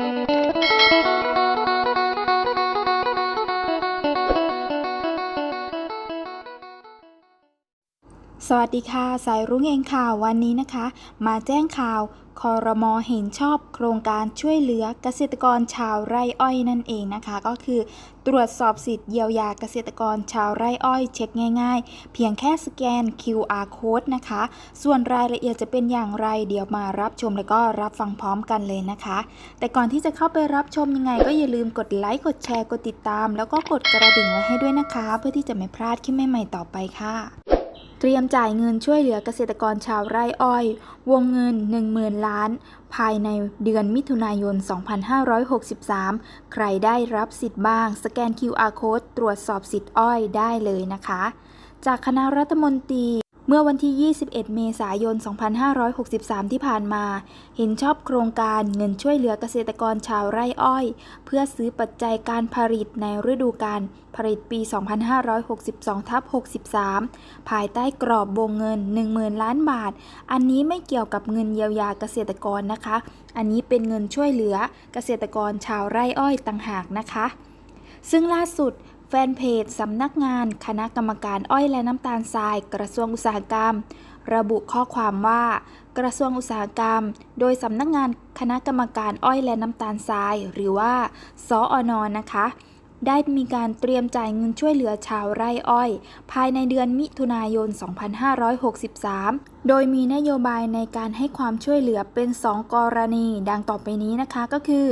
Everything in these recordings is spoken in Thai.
Thank you. สวัสดีค่ะ สายรุ้งเองค่ะวันนี้นะคะ มาแจ้งข่าวคอรมอเห็นชอบโครงการช่วยเหลือเกษตรกรชาวไร่อ้อยนั่นเองนะคะ ก็คือตรวจสอบสิทธิ์เยียวยาเกษตรกรชาวไร่อ้อย เช็คง่ายๆ เพียงแค่สแกน QR code นะคะ ส่วนรายละเอียดจะเป็นอย่างไร เดี๋ยวมารับชมแล้วก็รับฟังพร้อมกันเลยนะคะ แต่ก่อนที่จะเข้าไปรับชมยังไง ก็อย่าลืมกดไลค์กดแชร์กดติดตาม แล้วก็กดกระดิ่งไว้ให้ด้วยนะคะ เพื่อที่จะไม่พลาดคลิปใหม่ๆต่อไปค่ะ เตรียมจ่ายเงินช่วยเหลือเกษตรกรชาวไร่อ้อย วงเงิน 10,000 ล้าน ภายในเดือนมิถุนายน 2563 ใครได้รับสิทธิ์บ้าง สแกน QR code ตรวจสอบสิทธิ์อ้อยได้เลยนะคะ จากคณะรัฐมนตรี เมื่อวันที่ 21 เมษายน 2563 ที่ผ่านมา เห็นชอบโครงการเงินช่วยเหลือเกษตรกรชาวไร่อ้อย เพื่อซื้อปัจจัยการผลิตในฤดูกาลผลิตปี 2562ทับ63 ภายใต้กรอบวงเงิน 10,000 ล้านบาท อันนี้ไม่เกี่ยวกับเงินเยียวยาเกษตรกรนะคะ อันนี้เป็นเงินช่วยเหลือเกษตรกรชาวไร่อ้อยต่างหากนะคะ ซึ่งล่าสุด แฟนเพจสำนักงานคณะกรรมการอ้อยและน้ำตาลทราย กระทรวงอุตสาหกรรม ระบุข้อความว่า กระทรวงอุตสาหกรรม โดยสำนักงานคณะกรรมการอ้อยและน้ำตาลทราย หรือว่าสออนนะคะ ได้มีการเตรียมจ่ายเงินช่วยเหลือชาวไร่อ้อย ภายในเดือนมิถุนายน 2563 โดยมีนโยบายในการให้ความช่วยเหลือเป็น 2 กรณี ดังต่อไปนี้นะคะก็คือ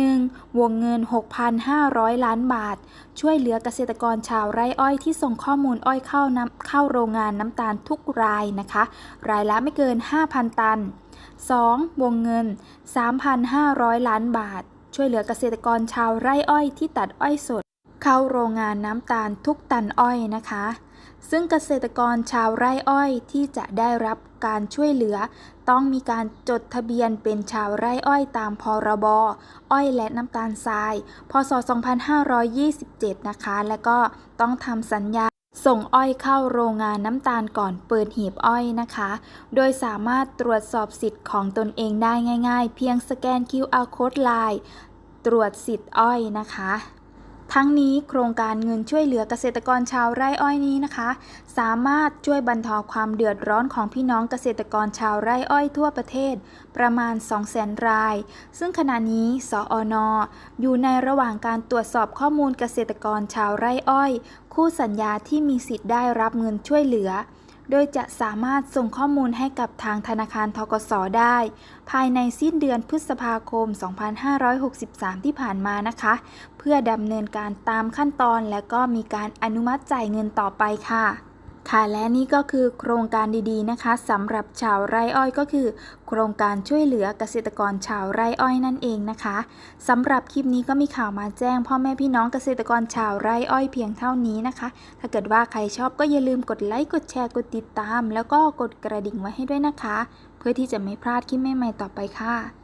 1. วงเงิน 6,500 ล้านบาท ช่วยเหลือเกษตรกรชาวไร่อ้อยที่ส่งข้อมูลอ้อยเข้าน้ำเข้าโรงงานน้ำตาลทุกรายนะคะ รายละไม่เกิน 5,000 ตัน 2. วงเงิน 3,500 ล้านบาท ช่วยเหลือเกษตรกรชาวไร่อ้อยที่ตัดอ้อยสด เข้าโรงงานน้ำตาลทุกตันอ้อยนะคะ ซึ่งเกษตรกรชาวไร่อ้อยที่จะได้รับการช่วยเหลือ ต้องมีการจดทะเบียนเป็นชาวไร่อ้อยตามพรบอ้อยและน้ำตาลทราย พศ 2527 นะคะ และก็ต้องทำสัญญา ส่งอ้อยเข้าโรงงานน้ำตาลก่อนเปิดหีบอ้อยนะคะ โดยสามารถตรวจสอบสิทธิ์ของตนเองได้ง่าย ๆ เพียงสแกน QR code Line ตรวจสิทธิ์อ้อยนะคะ ทั้งนี้โครงการเงินช่วยเหลือเกษตรกรชาวไร่อ้อยนี้นะคะ สามารถช่วยบรรเทาความเดือดร้อนของพี่น้องเกษตรกรชาวไร่อ้อยทั่วประเทศ ประมาณ 200,000 ราย ซึ่งขณะนี้สออนอยู่ในระหว่างการตรวจสอบข้อมูลเกษตรกรชาวไร่อ้อย คู่สัญญาที่มีสิทธิ์ได้รับเงินช่วยเหลือ โดยจะสามารถส่งข้อมูลให้กับทางธนาคารทกสได้ ภายในสิ้นเดือนพฤษภาคม 2563 ที่ผ่านมานะคะ เพื่อดำเนินการตามขั้นตอนและก็มีการอนุมัติจ่ายเงินต่อไปค่ะ ค่ะและนี่ก็คือโครงการดีๆนะคะสำหรับชาวไร่อ้อยก็คือ โครงการช่วยเหลือเกษตรกรชาวไร่อ้อยนั่นเองนะคะสำหรับคลิปนี้ก็มีข่าวมาแจ้งพ่อแม่พี่น้องเกษตรกรชาวไร่อ้อยเพียงเท่านี้นะคะ ถ้าเกิดว่าใครชอบก็อย่าลืมกดไลค์กดแชร์กดติดตาม แล้วก็กดกระดิ่งไว้ให้ด้วยนะคะ เพื่อที่จะไม่พลาดคลิปใหม่ๆต่อไปค่ะ